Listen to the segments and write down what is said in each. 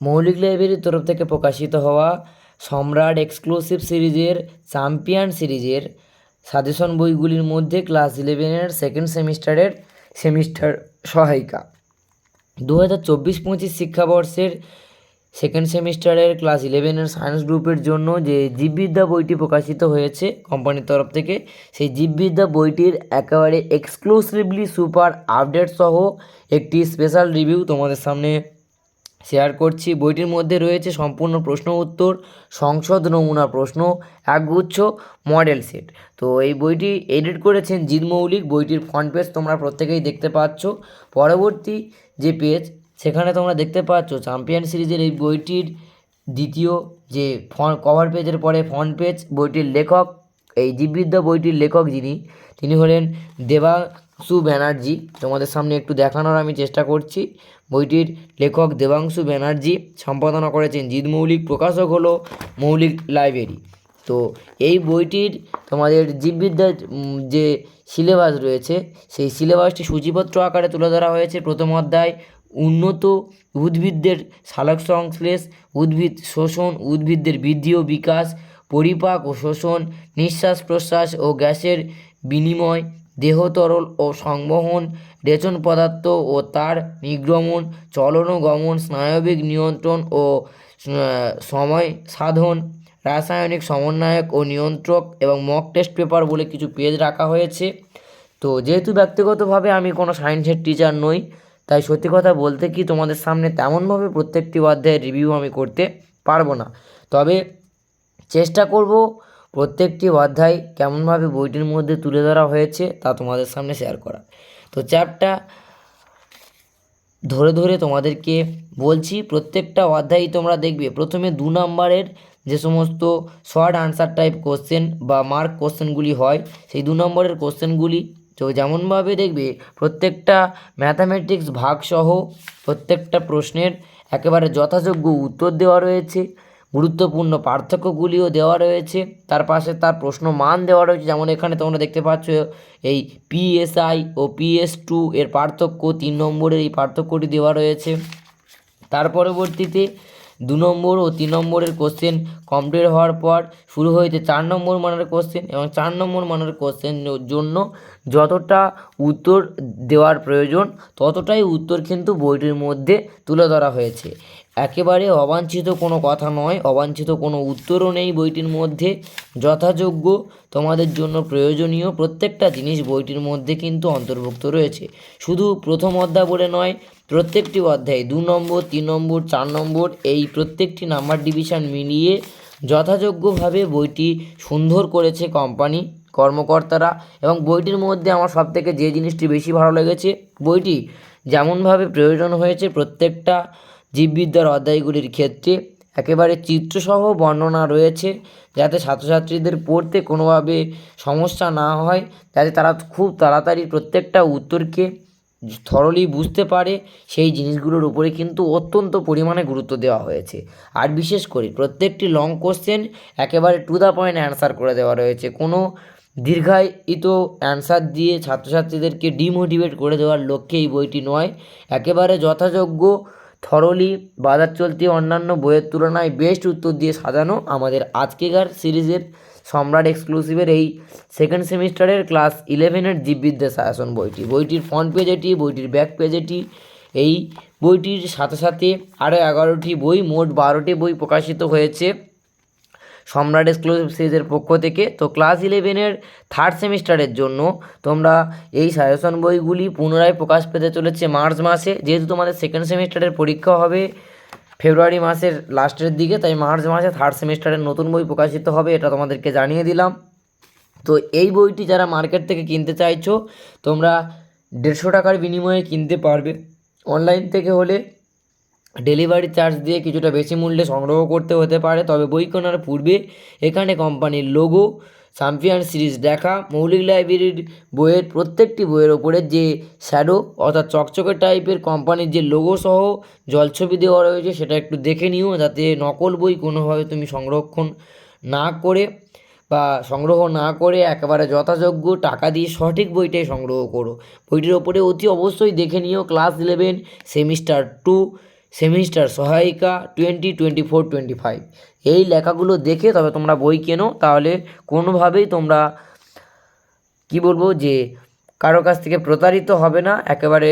মৌলিক লাইব্রেরির তরফ থেকে প্রকাশিত হওয়া সম্রাট এক্সক্লুসিভ সিরিজের চ্যাম্পিয়ন সিরিজের সাজেশন বইগুলির মধ্যে ক্লাস ইলেভেনের সেকেন্ড সেমিস্টারের সেমিস্টার সহায়িকা। দু হাজার চব্বিশ পঁচিশ শিক্ষাবর্ষের সেকেন্ড সেমিস্টারের ক্লাস ইলেভেনের সায়েন্স গ্রুপের জন্য যে জীববিদ্যা বইটি প্রকাশিত হয়েছে কোম্পানির তরফ থেকে, সেই জীববিদ্যা বইটির একেবারে এক্সক্লুসিভলি সুপার আপডেট সহ একটি স্পেশাল রিভিউ তোমাদের সামনে শেয়ার করছি। বইটির মধ্যে রয়েছে সম্পূর্ণ প্রশ্ন উত্তর, সংসদ নমুনা প্রশ্ন, একগুচ্ছ মডেল সেট। তো এই বইটি এডিট করেছেন জিৎ মৌলিক। বইটির ফ্রন্ট পেজ তোমরা প্রত্যেকেই দেখতে পাচ্ছ। পরবর্তী যে পেজ সেখানে তোমরা দেখতে পাচ্ছ চ্যাম্পিয়ন সিরিজের এই বইটির দ্বিতীয় যে ফ্রন্ট কভার পেজের পরে ফ্রন্ট পেজ বইটির লেখক, এই জীববিদ্যা বইটির লেখক যিনি, তিনি হলেন দেবাংশু ব্যানার্জি। তোমাদের সামনে একটু দেখানোর আমি চেষ্টা করছি। বইটির লেখক দেবাংশু ব্যানার্জি সম্পাদনা করেছেন জিৎ মৌলিক, প্রকাশক হলো মৌলিক লাইব্রেরি। তো এই বইটির তোমাদের জীববিদ্যার যে সিলেবাস রয়েছে, সেই সিলেবাসটি সূচিপত্র আকারে তুলে ধরা হয়েছে। প্রথম অধ্যায়, উন্নত উদ্ভিদদের সালোক সংশ্লেষ, উদ্ভিদ শোষণ উদ্ভিদদের বৃদ্ধি ও বিকাশ, পরিপাক ও শোষণ, নিঃশ্বাস প্রশ্বাস ও গ্যাসের বিনিময় দেহ তরল ও সংবহন, রেচন পদার্থ ও তার নির্গমন চলন গমন স্নায়বিক নিয়ন্ত্রণ ও সময় সাধন, রাসায়নিক সমন্বয়ক ও নিয়ন্ত্রক এবং মক টেস্ট পেপার বলে কিছু পেজ রাখা হয়েছে। তো যেহেতু ব্যক্তিগতভাবে আমি কোনো সায়েন্সের টিচার নই, তাই সত্যি কথা বলতে কি তোমাদের সামনে তেমনভাবে প্রত্যেকটি অধ্যায়ের রিভিউ আমি করতে পারব না। তবে চেষ্টা করব প্রত্যেকটি অধ্যায় কেমনভাবে বইটির মধ্যে তুলে ধরা হয়েছে তা তোমাদের সামনে শেয়ার করা। তো চ্যাপ্টার ধরে ধরে তোমাদেরকে বলছি, প্রত্যেকটা অধ্যায়ই তোমরা দেখবে, প্রথমে দু নম্বরের যে সমস্ত শর্ট আনসার টাইপ কোশ্চেন বা মার্ক কোশ্চেনগুলি হয়, সেই দু নম্বরের কোশ্চেনগুলি তো যেমনভাবে দেখবে, প্রত্যেকটা ম্যাথামেটিক্স ভাগসহ প্রত্যেকটা প্রশ্নের একেবারে যথাযোগ্য উত্তর দেওয়া রয়েছে। গুরুত্বপূর্ণ পার্থক্যগুলিও দেওয়া রয়েছে। তার পাশে তার প্রশ্ন মান দেওয়া রয়েছে। যেমন এখানে তোমরা দেখতে পাচ্ছ, এই পিএসআই ও পিএস টু এর পার্থক্য তিন নম্বরের এই পার্থক্যটি দেওয়া রয়েছে। তার পরবর্তীতে দু নম্বর ও তিন নম্বরের কোশ্চেন কমপ্লিট হওয়ার পর শুরু হয়েছে চার নম্বর মানের কোশ্চেন এবং চার নম্বর মানের কোশ্চেন জন্য যতটা উত্তর দেওয়ার প্রয়োজন, ততটাই উত্তর কিন্তু বইটির মধ্যে তুলে ধরা হয়েছে। একেবারে অবাঞ্ছিত কোনো কথা নয়, অবাঞ্ছিত কোনো উত্তরও নেই বইটির মধ্যে। যথাযোগ্য তোমাদের জন্য প্রয়োজনীয় প্রত্যেকটা জিনিস বইটির মধ্যে কিন্তু অন্তর্ভুক্ত রয়েছে। শুধু প্রথম অধ্যায় বলে নয়, প্রত্যেকটি অধ্যায়, দু নম্বর, তিন নম্বর, চার নম্বর, এই প্রত্যেকটি নাম্বার ডিভিশন মিলিয়ে যথাযোগ্যভাবে বইটি সুন্দর করেছে কোম্পানি, কর্মকর্তারা এবং বইটির মধ্যে আমার সবথেকে যে জিনিসটি বেশি ভালো লেগেছে, বইটি যেমনভাবে প্রয়োজন হয়েছে প্রত্যেকটা জীববিদ্যার অধ্যায়গুলির ক্ষেত্রে একেবারে চিত্রসহ বর্ণনা রয়েছে যাতে ছাত্রছাত্রীদের পড়তে কোনোভাবে সমস্যা না হয়, যাতে তারা খুব তাড়াতাড়ি প্রত্যেকটা উত্তরকে থরলি বুঝতে পারে। সেই জিনিসগুলোর উপরে কিন্তু অত্যন্ত পরিমাণে গুরুত্ব দেওয়া হয়েছে। আর বিশেষ করে প্রত্যেকটি লং কোশ্চেন একেবারে টু দ্য পয়েন্ট অ্যান্সার করে দেওয়া রয়েছে। কোনো দীর্ঘায়িত অ্যান্সার দিয়ে ছাত্রছাত্রীদেরকে ডিমোটিভেট করে দেওয়ার লক্ষ্যে এই বইটি নয়। একেবারে যথাযোগ্য থরলি, বাজার চলতি অন্যান্য বইয়ের তুলনায় বেস্ট উত্তর দিয়ে সাজানো আমাদের আজকেকার সিরিজের সম্রাট এক্সক্লুসিভের এই সেকেন্ড সেমিস্টারের ক্লাস ইলেভেনের জীববিদ্যা শাসন বইটি। বইটির ফ্রন্ট পেজ এটি, বইটির ব্যাক পেজ এটি। এই বইটির সাথে সাথে আরও এগারোটি বই, মোট বারোটি বই প্রকাশিত হয়েছে। সম্রাট এক্সক্লুসিভ সিরিজের পক্ষ থেকে। তো ক্লাস ইলেভেনের থার্ড সেমিস্টারের জন্য তোমরা এই সাজেশন বইগুলি পুনরায় প্রকাশ পেতে চলেছে মার্চ মাসে। যেহেতু তোমাদের সেকেন্ড সেমিস্টারের পরীক্ষা হবে ফেব্রুয়ারি মাসের লাস্টের দিকে, তাই মার্চ মাসে থার্ড সেমিস্টারের নতুন বই প্রকাশিত হবে, এটা তোমাদেরকে জানিয়ে দিলাম। তো এই বইটি যারা মার্কেট থেকে কিনতে চাইছো, তোমরা দেড়শো টাকার বিনিময়ে কিনতে পারবে। অনলাইন থেকে হলে ডেলিভারি চার্জ দিয়ে কিছুটা বেশি মূল্যে সংগ্রহ করতে হতে পারে। তবে বই কেনার পূর্বে এখানে কোম্পানির লোগো চ্যাম্পিয়ন সিরিজ দেখা, মৌলিক লাইব্রেরির বইয়ের প্রত্যেকটি বইয়ের ওপরে যে শ্যাডো অর্থাৎ চকচকে টাইপের কোম্পানির যে লোগো সহ জলছবি দেওয়া রয়েছে সেটা একটু দেখে নিও যাতে নকল বই কোনোভাবে তুমি সংরক্ষণ না করে বা সংগ্রহ না করে একেবারে যথাযোগ্য টাকা দিয়ে সঠিক বইটাই সংগ্রহ করো। বইটির ওপরে অতি অবশ্যই দেখে নিও। Class eleven, semester two semester সহায়িকা twenty twenty four twenty five. এই লেখাগুলো দেখে তবে তোমরা বই কেনো, তাহলে কোনোভাবেই তোমরা কি বলব যে কারও কাছ থেকে প্রতারিত হবে না, একেবারে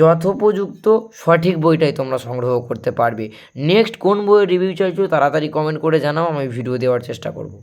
যথোপযুক্ত সঠিক বইটাই তোমরা সংগ্রহ করতে পারবে। নেক্সট কোন বইয়ের রিভিউ চাইছো তাড়াতাড়ি কমেন্ট করে জানাও, আমি ভিডিও দেওয়ার চেষ্টা করব।